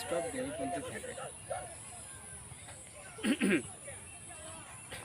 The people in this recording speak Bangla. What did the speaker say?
স্টপ দেবে কোনটা থাকে।